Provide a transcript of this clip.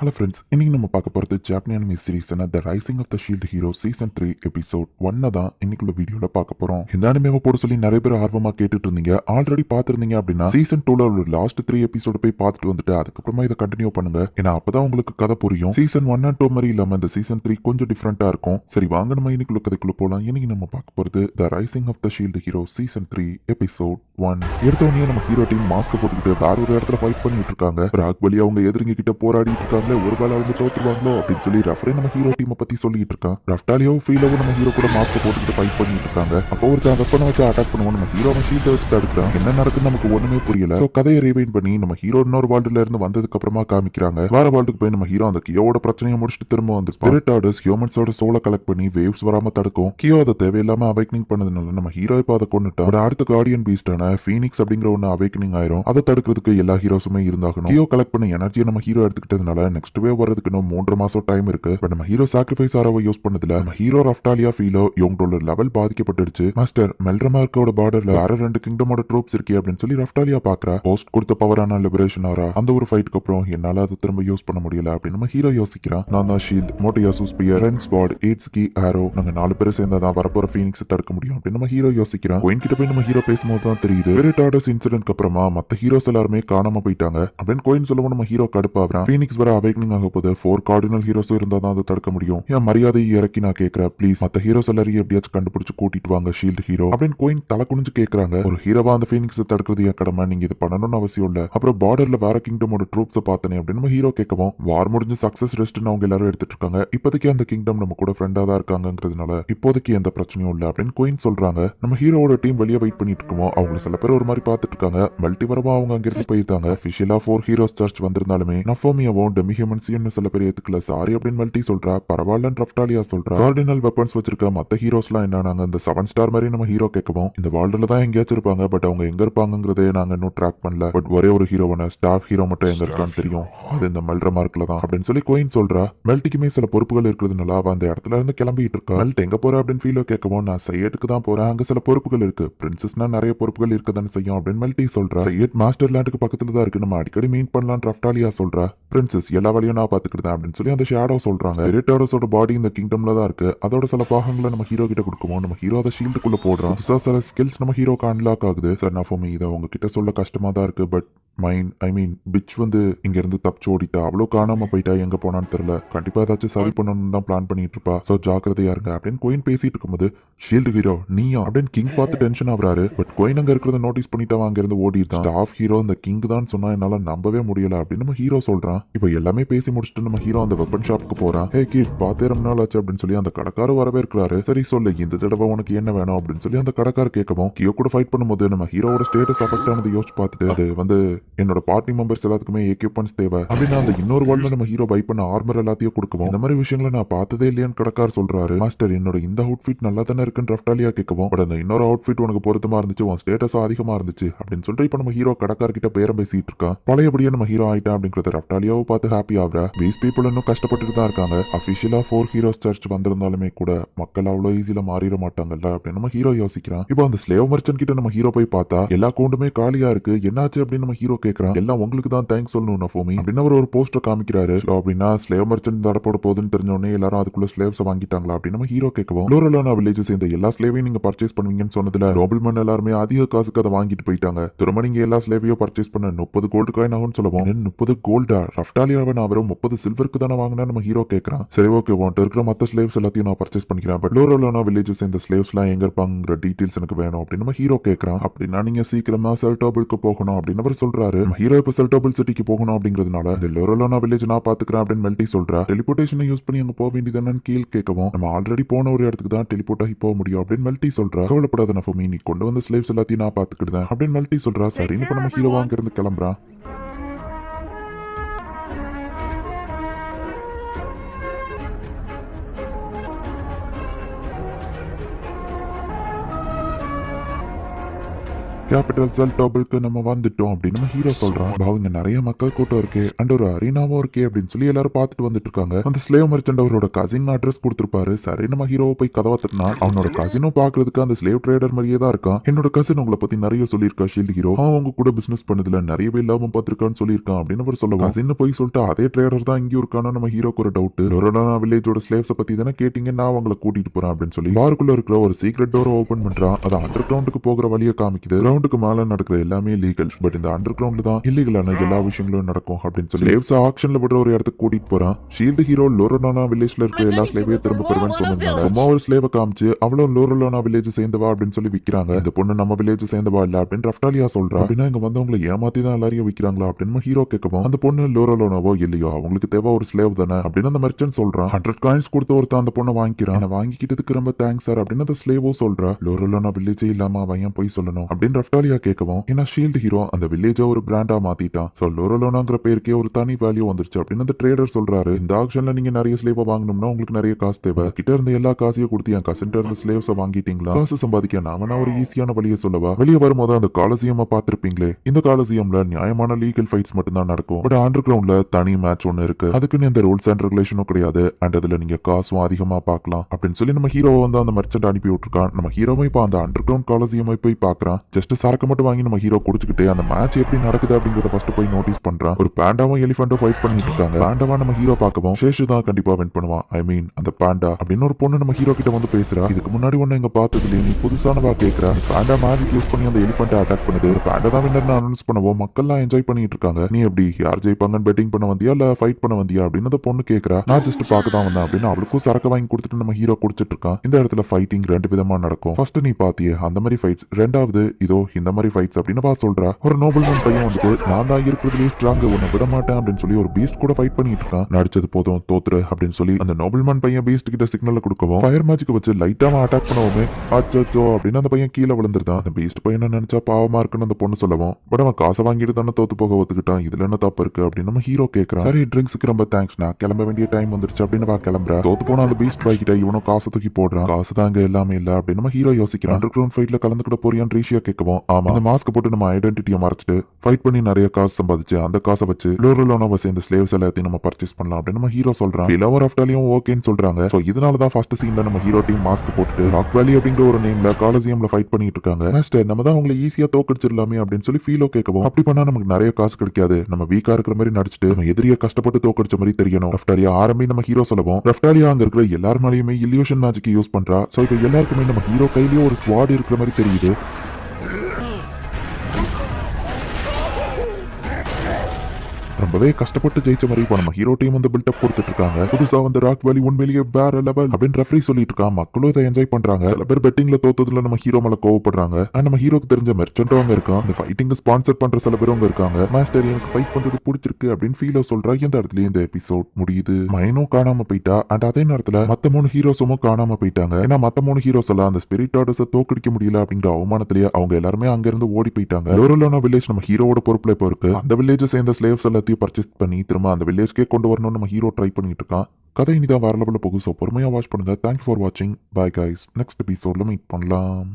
Hello friends இன்னைக்கு நம்ம பார்க்க போகிறது ஜாப்பனி anime சீரீஸான the rising of the shield hero season three episode ஒன்னை தான் இன்னைக்குள்ள வீடியோவில் பார்க்க போகிறோம் இந்த அனிமேவை போட சொல்லி நிறைய பேர் ஆர்வமாக கேட்டுட்டு இருந்தீங்க ஆல்ரெடி பார்த்துருந்தீங்க அப்படின்னா சீசன் டூல உள்ள லாஸ்ட் த்ரீ எபிசோடு போய் பார்த்துட்டு வந்துட்டு அதுக்கப்புறமா இதை கண்டினியூ பண்ணுங்க. ஏன்னா அப்பதான் உங்களுக்கு கதை புரியும். சீசன் ஒன் அண்ட் டூ மாதிரி இல்லாமல் இந்த சீசன் த்ரீ கொஞ்சம் டிஃப்ரெண்ட்டாக இருக்கும். சரி வாங்க நம்ம இன்னைக்குள்ள கதைக்குள்ள போகலாம் இன்னைக்கு நம்ம பார்க்க போகிறது the rising of the shield hero season three episode one எடுத்த உடனே நம்ம ஹீரோ டீம் மாஸ்க் போட்டுக்கிட்டு வேற ஒரு இடத்துல ஃபைட் பண்ணிட்டு இருக்காங்க. ராக் வழி அவங்க எதிரிங்க கிட்ட போராடிட்டு இருக்காங்க. ஒரு பால் அவங்க தோத்துருவாங்களோ அப்படின்னு சொல்லி ரெஃபரே நம்ம ஹீரோ டீமை பத்தி சொல்லிட்டு இருக்கான். ரஃப்டாலியோ ஃபீலோ நம்ம ஹீரோ கூட மாஸ்க் போட்டுக்கிட்டு ஃபைட் பண்ணிட்டு இருக்காங்க. அப்போ ஒருத்தன் வெப்பனை வச்சு அட்டாக் பண்ணுவோம் நம்ம ஹீரோ ஷீல்ட வச்சு தடுக்கிறான் என்ன நடக்குன்னு நமக்கு ஒண்ணுமே புரியல. So, கதையை ரீவைன் பண்ணி நம்ம ஹீரோ இன்னொரு வேர்ல்டுல இருந்து வந்ததுக்கு அப்புறமா காமிக்கிறாங்க. வேற வேர்ல்டுக்கு போய் நம்ம ஹீரோ அந்த கியோட பிரச்சனையை முடிச்சுட்டு திரும்ப வந்து ஸ்பிரிட் ஆர்டர்ஸ் ஹியூமன்ஸோட சோலை கலெக்ட் பண்ணி வேவ்ஸ் வராம தடுக்கும். கியோ அதை தேவையில்லாம அவைக்னிங் பண்ணதுனால நம்ம ஹீரோ இப்போ அதை கொண்டுட்டோம் அடுத்த கார்டியன் பீஸ்டான ஃபீனிக்ஸ் அப்படிங்கிற ஒன்று அவைக்னிங் ஆயிரும். அதை தடுக்கிறதுக்கு எல்லா ஹீரோஸுமே இருந்தாகணும். ஹீரோ கலெக்ட் பண்ண எனர்ஜியை நம்ம ஹீரோ எடுத்துக்கிட்டதுனால நெக்ஸ்ட் வரதுக்கு இன்னும் மூன்று மாசம் டைம் இருக்கு. இப்போ நம்ம ஹீரோ சாக்ரிஃபைஸ் ஆரவை யூஸ் பண்ணதுல நம்ம ஹீரோ ரஃப்டாலியா ஃபீலோ இவங்களோட லெவல் பாதிக்கப்பட்டுடுச்சு. மாஸ்டர் மெல்ரமார்க்கோட பார்டர்ல வேற ரெண்டு கிங்டமோட ட்ரூப்ஸ் இருக்கே அப்படின்னு சொல்லி ரஃப்டாலியா பாக்குறா. போஸ்ட் கொடுத்த பவரான லிபரேஷன் ஆரா அந்த ஒரு ஃபைட்க்கு அப்புறம் என்னால அதை திரும்ப யூஸ் பண்ண முடியல அப்படின்னு நம்ம ஹீரோ யோசிக்கிறான் நான் தான் ஷீல்ட் மோட்டியாசு சூஸ்பியர் ரென் ஸ்பாட் எய்ட்ஸ்கி ஆரோ நாங்க நாலு பேரும் சேர்ந்தா தான் வரப்போற ஃபீனிக்ஸ் தடுக்க முடியும் அப்படின்னு நம்ம ஹீரோ யோசிக்கிறான் கோயின் கிட்ட போய் நம்ம ஹீரோ பேசும்போது தான் தெரியுது. ஸ்பிரிட் ஆர்டர்ஸ் அப்புறமா மத்த ஹீரோஸ் எல்லாருமே காணாம போயிட்டாங்க அப்படின்னு கோயின் சொல்லவும் நம்ம ஹீரோ கடுப்பாகிறான். ஃபீனிக்ஸ் வர அவேக்னிங் ஆக போது ஃபோர் கார்டினல் ஹீரோஸும் இருந்தா தான் அதை தடுக்க முடியும். என் மரியாதையை இறக்கி நான் கேட்கறேன் ப்ளீஸ் மத்த ஹீரோஸ் எல்லாரையும் எப்படியாச்சும் கண்டுபிடிச்சு கூட்டிட்டு வாங்க ஷீல்டு ஹீரோ அப்படின்னு கோயின் தலை குனிஞ்சு கேட்கறாங்க ஒரு ஹீரோவா அந்த ஃபீனிக்ஸ் தடுக்கிறது என் கடமை. நீங்க இது பண்ணணும்னு அவசியம் இல்ல. அப்புறம் பார்டர்ல வேற கிங்டமோட ட்ரூப்ஸை பார்த்தனே அப்படின்னு நம்ம ஹீரோ கேட்கவும் வார் முடிஞ்சு சக்சஸ் ரெஸ்ட்னு அவங்க எல்லாரும் எடுத்துட்டு இருக்காங்க. இப்போதைக்கு அந்த கிங்டம் நம்ம கூட ஃப்ரெண்டா தான் இருக்காங்கிறதுனால இப்போதைக்கு எந்த பிரச்சனையும் இல்ல அப்படின்னு கோயின் சொல்றாங்க. நம்ம ஹீரோவோட டீம் வெளியே வெயிட் பண்ணிட்டு இருக்கோம் அவங்க சில பேர் ஒரு மாதிரி பார்த்துட்டு இருக்காங்க. மல்டிவரமா அவங்க அங்கிருந்து போயிருக்காங்க. ஃபிஷியலா ஃபோர் ஹீரோஸ் சர்ச் வந்திருந்தாலுமே நஃபோமியாவும் டெமி ஹியூமன்ஸையும் சில பேர் ஏத்துக்கல. சாரி அப்படின்னு மல்டி சொல்றா. பரவாயில்லன்னு ரஃப்டாலியா சொல்றா. கார்டினல் வெப்பன்ஸ் வச்சிருக்க மத்த ஹீரோஸ்லாம் என்னன்னாங்க இந்த செவன் ஸ்டார் மாதிரி நம்ம ஹீரோ கேட்கவும் இந்த வேர்ல்டுல தான் எங்கேயாச்சும் இருப்பாங்க பட் அவங்க எங்க இருப்பாங்கங்கிறதே நாங்க இன்னும் ட்ராக் பண்ணல. பட் ஒரே ஒரு ஹீரோவான ஸ்டாஃப் ஹீரோ மட்டும் எங்க இருக்கான்னு தெரியும். அது இந்த மெல்ற மார்க்ல தான் அப்படின்னு சொல்லி கோயின் சொல்றா. மெல்ட்டிக்குமே சில பொறுப்புகள் இருக்கிறதுனால அவ அந்த இடத்துல இருந்து கிளம்பிட்டு இருக்கா. மெல்ட் எங்க போற அப்படின்னு ஃபீலோ கேட்கவும் நான் சையட்டுக்கு தான் போறேன். அங்க சில பொறுப்புகள் இருக்கு. பிரின்சஸ்னா நிறைய பொறுப்புகள் இருக்கதானே செய்யும் அப்படின்னு மெல்ட்டி சொல்றா. சையட் மாஸ்டர் லேண்டுக்கு பக்கத்துல தான் இருக்கு. நம்ம அடிக்கடி மீட் பண்ணலாம் ரஃப்டாலியா சொல்றா. பிரின்சஸ் எல்லா வேலையும் நான் பார்த்துக்கிட்டேன் அப்படின்னு சொல்லி அந்த ஷேடோ சொல்றாங்க. ரிட்டாடோஸோட பாடி இந்த கிங்டம்ல தான் இருக்கு. அதோட சில பாகங்களை நம்ம ஹீரோ கிட்ட கொடுக்குவோம் நம்ம ஹீரோ அதை ஷீல்டுக்குள்ள போடுறோம். சில ஸ்கில்ஸ் நம்ம ஹீரோக்கு அன்லாக் ஆகுது. சார் நான் இதை உங்ககிட்ட சொல்ல கஷ்டமா தான் இருக்கு. But Myne I mean bitch வந்து இங்கேருந்து தப்பிச்சு ஓடிட்டா? அவ்வளோ காணாமல் போயிட்டா? எங்கே போனான்னு தெரியல. கண்டிப்பாக ஏதாச்சும் சரி பண்ணணும்னு தான் பிளான் பண்ணிட்டு இருப்பா. ஸோ ஜாக்கிரதையா இருங்க அப்படின்னு கோயின் பேசிட்டு இருக்கும்போது ஷீல்டு ஹீரோ நீயா? அப்படின்னு கிங் பார்த்து டென்ஷன் ஆகுறாரு. பட் கோயின் அங்கே இருக்கிறத நோட்டீஸ் பண்ணிட்டா அவன் அங்க ஓடிட்டான் ஸ்டாஃப் ஹீரோ இந்த கிங் தான் சொன்னா என்னால் நம்பவே முடியல அப்படின்னு நம்ம ஹீரோ சொல்கிறான் இப்போ எல்லாமே பேசி முடிச்சுட்டு நம்ம ஹீரோ அந்த வெப்பன் ஷாப்புக்கு போகிறான் ஹே கீட் பார்த்தே ரொம்ப நாள் ஆச்சு அப்படின்னு சொல்லி அந்த கடைக்காரர் வரவே இருக்கிறாரு. சரி சொல்லு இந்த தடவை உனக்கு என்ன வேணும் அப்படின்னு சொல்லி அந்த கடைக்காரர் கேட்கவும் கியோ கூட ஃபைட் பண்ணும்போது நம்ம ஹீரோவோட ஸ்டேட்டஸ் அஃபெக்ட் ஆனது யோசிச்சு பார்த்துட்டு அது வந்து என்னோட பார்ட்டி மெம்பர்ஸ் எல்லாத்துக்குமே எக்யூப்மெண்ட்ஸ் தேவை. அப்படின்னு அந்த இன்னொரு வேர்ல்ட்ல நம்ம ஹீரோ பை பண்ண ஆர்மர் எல்லாத்தையும் கொடுக்கவும் இந்த மாதிரி விஷயங்களை நான் பார்த்ததே இல்லையான்னு கடக்கார் சொல்றாரு. மாஸ்டர் என்னோட இந்த அவுட்ஃபிட் நல்லா தானே இருக்குன்னு ரஃப்டாலியா கேட்கவும் பட் அந்த இன்னொரு அவுட்ஃபிட் உனக்கு பொருத்தமா இருந்துச்சு உன் ஸ்டேட்டஸும் அதிகமா இருந்துச்சு அப்படின்னு சொல்லிட்டு இப்போ நம்ம ஹீரோ கடக்கார்கிட்ட பேரம் பேசிட்டு இருக்கான். பழையபடியே நம்ம ஹீரோ ஆயிட்டான் அப்படிங்கறத ரஃப்டாலியாவை பார்த்து ஹாப்பி ஆகுறா. பீஸ் பீப்புள் இன்னும் கஷ்டப்பட்டுட்டு தான் இருக்காங்க. அஃபிஷியலா ஃபோர் ஹீரோஸ் சர்ச் வந்திருந்தாலுமே கூட மக்கள் அவ்வளோ ஈஸியில மாறிட மாட்டாங்கல்ல அப்படின்னு நம்ம ஹீரோ யோசிக்கிறான். இப்போ அந்த ஸ்லேவ் மர்ச்சன் கிட்ட நம்ம ஹீரோ போய் பார்த்தா எல்லா கூண்டுமே காலியா இருக்கு. என்னாச்சு அப்படின்னு நம்ம ஹீரோ கேட்கறான் எல்லாம் உங்களுக்கு தான் தேங்க்ஸ் சொல்லணும் நஃபோமி அப்படின்னு அவர் ஒரு போஸ்டர் காமிக்கிறாரு. அப்படின்னா ஸ்லேவ் மர்ச்சன்ட் தடப்போட போகுதுன்னு தெரிஞ்ச உடனே எல்லாரும் அதுக்குள்ள ஸ்லேவ்ஸ் வாங்கிட்டாங்களா அப்படின்னு நம்ம ஹீரோ கேட்கவும் லோரலானா வில்லேஜ் சேர்ந்த எல்லா ஸ்லேவையும் நீங்க பர்ச்சேஸ் பண்ணுவீங்கன்னு சொன்னதுல நோபல்மன் எல்லாருமே அதிக காசுக்கு அதை வாங்கிட்டு போயிட்டாங்க. திரும்ப நீங்க எல்லா ஸ்லேவையும் பர்ச்சேஸ் பண்ண முப்பது கோல்டு காயின் ஆகும்னு சொல்லுவோம். முப்பது கோல்டா ரஃப்டாலியாவை நான் வெறும் முப்பது சில்வருக்கு தானே வாங்கினா நம்ம ஹீரோ கேட்கறான் சரி ஓகே உன்ட்டு இருக்கிற மத்த ஸ்லேவ்ஸ் எல்லாத்தையும் நான் பர்ச்சேஸ் பண்ணிக்கிறேன். பட் லோரலானா வில்லேஜ் சேர்ந்த ஸ்லேவ்ஸ்லாம் எங்க இருப்பாங்கிற டீடைல்ஸ் எனக்கு வேணும் அப்படின்னு நம்ம ஹீரோ கேட்கறான் அப்படின்னா நீங்க சீக்கிரமா செல்டோபிளுக்கு போகணும் அப்படின்னு அவர் சொல்றாரு. நம்ம ஹீரோ இப்ப செல்டோபிள் சிட்டிக்கு போகணும் அப்படிங்கிறதுனால இந்த லோரலானா வில்லேஜ் நான் பாத்துக்கிறேன் அப்படின்னு மெல்டி சொல்றா. டெலிபோர்டேஷனை யூஸ் பண்ணி அங்க போக வேண்டியதுன்னு கீழ் கேட்கவும் நம்ம ஆல்ரெடி போன ஒரு இடத்துக்கு தான் டெலிபோர்ட் ஆகி போக முடியும் அப்படின்னு மெல்டி சொல்றா. கவலைப்படாத நஃபமி நீ கொண்டு வந்த ஸ்லேவ்ஸ் எல்லாத்தையும் நான் பாத்துக்கிட்டேன் அப்படின்னு மெல்டி சொல்றா. சரின்னு இப்ப நம்ம ஹீரோ வாங்கிருந்து கிளம்புறான். கேபிட்டல் செல் டோபிளுக்கு நம்ம வந்துட்டோம் அப்படின்னு நம்ம ஹீரோ சொல்றான். அவங்க நிறைய மக்கள் கூட்டம் இருக்கு. அண்ட் ஒரு அரீனாவும் இருக்கே அப்படின்னு சொல்லி எல்லாரும் பார்த்துட்டு வந்துட்டு இருக்காங்க அந்த ஸ்லேவ் மர்ச்சன்ட் அவரோட கசின் அட்ரஸ் கொடுத்திருப்பாரு. சரி நம்ம ஹீரோவை போய் கதவை தட்டினா அவனோட கசினும் பாக்குறதுக்கு அந்த ஸ்லேவ் ட்ரேடர் மாதிரியே தான் இருக்கான். என்னோட கசின் உங்களை பத்தி நிறைய சொல்லியிருக்கா ஷீல்டு ஹீரோ அவன் உங்க கூட பிசினஸ் பண்ணதுல நிறையவே லாபம் பார்த்திருக்கான்னு சொல்லியிருக்கான் அப்படின்னு அவர் சொல்லுவான் கசின் போய் சொல்லிட்டு அதே ட்ரேடர் தான் இங்கேயும் இருக்கானோ நம்ம ஹீரோக்கு ஒரு டவுட் லொரோனா வில்லேஜோட ஸ்லேவ்ஸை பத்தி தானே கேட்டீங்க நான் அவங்கள கூட்டிட்டு போறேன் அப்படின்னு சொல்லி. பாருக்குள்ள இருக்கிற ஒரு சீக்ரெட் டோரை ஓபன் பண்றான். அது அண்டர் கிரவுண்டுக்கு போகிற வழியை காமிக்குது. கிரவுண்டுக்கு மேல நடக்கிற எல்லாமே லீகல் பட் இந்த அண்டர் கிரவுண்ட் தான் இல்லீகலான எல்லா விஷயங்களும் நடக்கும் அப்படின்னு சொல்லி ஸ்லேவ்ஸ் ஆக்ஷன்ல விடுற ஒரு இடத்துக்கு கூட்டிட்டு போறான். ஷீல்டு ஹீரோ லோரோனா வில்லேஜ்ல இருக்கிற எல்லா ஸ்லேவையும் திரும்ப பெறுவேன்னு சொன்னதுனால சும்மா ஒரு ஸ்லேவை காமிச்சு அவளும் லோரோலோனா வில்லேஜ் சேர்ந்தவா அப்படின்னு சொல்லி விக்கிறாங்க. இந்த பொண்ணு நம்ம வில்லேஜ் சேர்ந்தவா இல்ல அப்படின்னு ரஃப்டாலியா சொல்றா. அப்படின்னா இங்க வந்தவங்களை ஏமாத்தி தான் எல்லாரையும் விக்கிறாங்களா அப்படின்னு ஹீரோ கேட்கவும் அந்த பொண்ணு லோரோலோனாவோ இல்லையோ? அவங்களுக்கு தேவை ஒரு ஸ்லேவ் தானே? அப்படின்னு அந்த மெர்ச்சன்ட் சொல்றான் ஹண்ட்ரட் காயின்ஸ் கொடுத்து ஒருத்தன் அந்த பொண்ணை வாங்கிக்கிறான். "என்னை வாங்கிக்கிட்டதுக்கு ரொம்ப தேங்க்ஸ் சார் அப்படின்னு அந்த ஸ்லேவோ சொல்றா. லோரோலோனா வில்லேஜே இல்லாம அவன் ஏன் போய் சொல்லணும்? அப்படின்னு ரஃப்டாலியா கேட்கவும் ஏன்னா ஷீல்டு ஹீரோ அந்த வில்லேஜை ஒரு பிராண்டா மாத்திட்டான் ஸோ லோரோலோனாங்கிற பேருக்கே ஒரு தனி வேல்யூ வந்துருச்சு. அப்படின்னு அந்த ட்ரேடர் சொல்றாரு. இந்த ஆக்ஷன்ல நீங்க நிறைய ஸ்லேவ வாங்கணும்னா உங்களுக்கு நிறைய காசு தேவை. கிட்ட இருந்த எல்லா காசையும் கொடுத்து என் கசன் இருந்த ஸ்லேவ்ஸை வாங்கிட்டீங்களா? காசு சம்பாதிக்க நாமனா நான் ஒரு ஈஸியான வழியை சொல்லவா? வெளியே வரும்போது அந்த காலசியமா பார்த்திருப்பீங்களே? இந்த காலசியம்ல நியாயமான லீகல் ஃபைட்ஸ் மட்டும் தான் நடக்கும். பட் அண்டர் கிரவுண்ட்ல தனி மேட்ச் ஒன்னு இருக்கு. அதுக்குன்னு எந்த ரூல்ஸ் அண்ட் ரெகுலேஷனும் கிடையாது. அண்ட் அதுல நீங்க காசும் அதிகமா பார்க்கலாம். அப்படின்னு சொல்லி நம்ம ஹீரோவை வந்து அந்த மர்ச்சன்ட் அனுப்பி விட்டுருக்கான். நம்ம ஹீரோவை இப்போ அந்த அண்டர் கிரவுண்ட் காலசியமை போய் பாக்குறான் ஜஸ்ட் சரக்கு மட்டும் வாங்கி நம்ம ஹீரோ குடிச்சுக்கிட்டு அந்த மேட்ச் எப்படி நடக்குது அப்படிங்கறத ஃபர்ஸ்ட் போய் நோட்டீஸ் பண்றான். ஒரு பாண்டாவும் எலிஃபென்ட்டும் ஃபைட் பண்ணிட்டு இருக்காங்க. பாண்டாவா நம்ம ஹீரோ பார்க்கவும் சேஷு தான் கண்டிப்பா வின் பண்ணுவான். ஐ மீன் அந்த பாண்டா அப்படின்னு ஒரு பொண்ணு நம்ம ஹீரோ கிட்ட வந்து பேசுறா. இதுக்கு முன்னாடி ஒண்ணு எங்க பார்த்ததுல நீ புதுசானவா கேக்குறா. பாண்டா மேஜிக் யூஸ் பண்ணி அந்த எலிஃபென்ட்டை அட்டாக் பண்ணுது. ஒரு பேண்டா தான் வின்னர் அனௌன்ஸ் பண்ணுவோம் மக்கள்லாம் என்ஜாய் பண்ணிட்டு இருக்காங்க. நீ எப்படி யார் ஜெயிப்பாங்கன்னு பெட்டிங் பண்ண வந்தியா இல்ல ஃபைட் பண்ண வந்தியா அப்படின்னு அந்த பொண்ணு கேக்குறா. நான் ஜஸ்ட் பார்க்க தான் வந்தேன் அப்படின்னு அவளுக்கும் சரக்கு வாங்கி கொடுத்துட்டு நம்ம ஹீரோ குடிச்சிட்டு இருக்கான். இந்த இடத்துல ஃபைட்டிங் ரெண்டு விதமா நடக்கும். ஃபர்ஸ்ட் நீ பாத்தியே அந்த மாதிரி ஃபைட்ஸ் ரெண்டாவது இதோ இந்த மாதிரி ஃபைட்ஸ் அப்படின்னு பா சொல்றா. ஒரு நோபல் மேன் பையன் வந்துட்டு நான் தான் இருக்கிறதுலேயே ஸ்ட்ராங் உன்னை விட மாட்டேன் அப்படின்னு சொல்லி ஒரு பீஸ்ட் கூட ஃபைட் பண்ணிட்டு இருக்கான். நடிச்சது போதும் தோத்துரு அப்படின்னு சொல்லி அந்த நோபல் மேன் பையன் பீஸ்ட் கிட்ட சிக்னல் கொடுக்கவும் ஃபயர் மேஜிக் வச்சு லைட்டா அட்டாக் பண்ணவுமே அச்சோ அப்படின்னு அந்த பையன் கீழே விழுந்துருந்தான். அந்த பீஸ்ட் பையனை நினைச்சா பாவமா இருக்குன்னு அந்த பொண்ணு சொல்லவும் பட் அவன் காசை வாங்கிட்டு தானே தோத்து போக ஒத்துக்கிட்டான். இதுல என்ன தப்பு இருக்கு? அப்படின்னு நம்ம ஹீரோ கேட்கறான் சரி ட்ரிங்க்ஸுக்கு ரொம்ப தேங்க்ஸ் நான் கிளம்ப வேண்டிய டைம் வந்துருச்சு அப்படின்னு வா கிளம்புறா. தோத்து போன அந்த பீஸ்ட் பாய் கிட்ட இவனும் காசை தூக்கி போடுறான். காசு தாங்க எல்லாமே இல்ல அப்படின்னு நம்ம ஹீரோ யோசிக்கிறான். அண்டர் கிரவுண்ட் ஃபைட்ல கலந்துக்கிட்ட போறியான்னு ரீஷியா கேட்கவும் ஆமா. அந்த மாஸ்க் போட்டு நம்ம ஐடென்டிட்டியை மறைச்சிட்டு ஃபைட் பண்ணி நிறைய காசு சம்பாதிச்சு அந்த காசை வச்சு லோரோலோனோவை சேர்ந்த ஸ்லேவ்ஸ் எல்லாத்தையும் நம்ம பர்ச்சேஸ் பண்ணலாம் அப்படின்னு நம்ம ஹீரோ சொல்றான். ஃபிலவர் ஆஃப்டாலையும் ஓகேன்னு சொல்றாங்க. ஸோ இதனால தான் ஃபர்ஸ்ட் சீன்ல நம்ம ஹீரோ டீம் மாஸ்க் போட்டுட்டு ராக் வேலி அப்படிங்கிற ஒரு நேம்ல காலசியம்ல ஃபைட் பண்ணிட்டு இருக்காங்க. மாஸ்டர் நம்ம தான் உங்களை ஈஸியா தோக்கடிச்சிடலாமே அப்படின்னு சொல்லி ஃபீலோ கேட்கவும் அப்படி பண்ணா நமக்கு நிறைய காசு கிடைக்காது. நம்ம வீக்கா இருக்கிற மாதிரி நடிச்சிட்டு நம்ம எதிரியை கஷ்டப்பட்டு தோக்கடிச்ச மாதிரி தெரியணும். ரஃப்டாலியா ஆரம்பி நம்ம ஹீரோ சொல்லவும் ரஃப்டாலியா அங்க இருக்கிற எல்லார் மேலேயுமே இல்யூஷன் மேஜிக் யூஸ் பண்றா. ஸோ இப்போ எல்லாருக்குமே நம்ம ஹீரோ கையிலேயே ஒரு ஸ்வாட் இருக்கிற மாதிரி தெரியுது. ரொம்பவே கஷ்டப்பட்டு ஜெயிச்ச மாதிரி இப்போ நம்ம ஹீரோ டீம் வந்து பில்டப் கொடுத்துட்டு இருக்காங்க புதுசா வந்து ராக் வேலி உண்மையிலேயே வேற லெவல் அப்படின்னு ரெஃபரி சொல்லிட்டு இருக்கான் மக்களும் இதை என்ஜாய் பண்றாங்க. சில பேர் பெட்டிங்ல தோத்ததுல நம்ம ஹீரோ மேல கோவப்படுறாங்க. அண்ட் நம்ம ஹீரோக்கு தெரிஞ்ச மெர்ச்சன்ட்டும் அவங்க இருக்கான். இந்த ஃபைட்டிங் ஸ்பான்சர் பண்ற சில பேரும் இருக்காங்க. மாஸ்டர் எனக்கு ஃபைட் பண்றது பிடிச்சிருக்கு அப்படின்னு ஃபீலோ சொல்றா. இந்த இடத்துல இந்த எபிசோட் முடியுது. மைனும் காணாம போயிட்டா. அண்ட் அதே நேரத்துல மத்த மூணு ஹீரோஸும் காணாம போயிட்டாங்க. ஏன்னா மத்த மூணு ஹீரோஸ் எல்லாம் அந்த ஸ்பிரிட் ஆர்டர்ஸை தோக்கடிக்க முடியல அப்படிங்கிற அவமானத்திலேயே அவங்க எல்லாருமே அங்க இருந்து ஓடி போயிட்டாங்க. லோரலோனா வில்லேஜ் நம்ம ஹீரோவோட பொறுப்புல இப்போ இருக்கு. அந்த வில்லேஜ் சேர்ந்த ஸ்லேவ்ஸ் எல்லாத்தையும் பர்ச்சேஸ் பண்ணி திரும்ப அந்த வில்லேஜ்க்கே கொண்டு வரணும்னு நம்ம ஹீரோ ட்ரை பண்ணிட்டு இருக்கான் கதை இனிதான் வேற லெவலில் போகும் ஸோ பொறுமையாக வாட்ச் பண்ணுங்க. தேங்க்யூ ஃபார் வாட்சிங் பாய் கைஸ் நெக்ஸ்ட் எபிசோடில் மீட் பண்ணலாம்.